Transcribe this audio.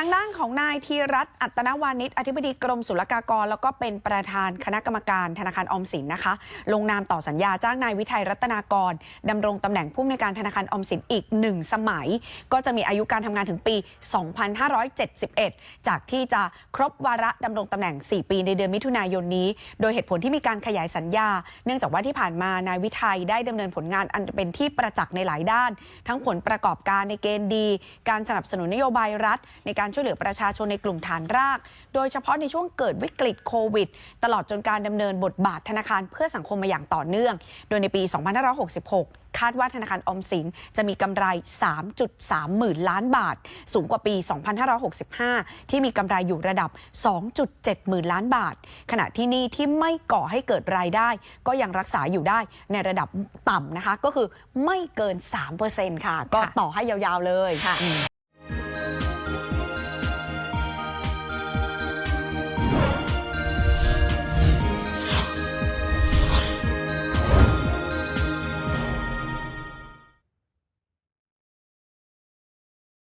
ทางด้านของนายธีรัตน์อัตนวานิชอธิบดีกรมศุลกากร แล้วก็เป็นประธานคณะกรรมการธนาคารออมสินนะคะ ลงนามต่อสัญญาจ้างนายวิทัยรัตนากรดำรงตำแหน่งผู้อำนวยการธนาคารออมสินอีกหนึ่งสมัย ก็จะมีอายุการทำงานถึงปี 2571 จากที่จะครบวาระดำรงตำแหน่ง 4 ปีในเดือนมิถุนายนนี้ โดยเหตุผลที่มีการขยายสัญญา เนื่องจากว่าที่ผ่านมานายวิทัยได้ดำเนินผลงานอันเป็นที่ประจักษ์ในหลายด้าน ทั้งผลประกอบการในเกณฑ์ดี การสนับสนุนนโยบายรัฐ ในการช่วยเหลือประชาชนในกลุ่มฐานราก โดยเฉพาะในช่วงเกิดวิกฤตโควิด ตลอดจนการดำเนินบทบาทธนาคารเพื่อสังคมมาอย่างต่อเนื่อง โดยในปี 2566 คาดว่าธนาคารออมสินจะมีกำไร 3.3 หมื่นล้านบาท สูงกว่าปี 2565 ที่มีกำไรอยู่ระดับ 2.7 หมื่นล้านบาท ขณะที่นี้ที่ไม่ก่อให้เกิดรายได้ ก็ยังรักษาอยู่ได้ในระดับต่ำนะคะ ก็คือไม่เกิน 3%ค่ะ ก็ต่อให้ยาวๆเลยค่ะ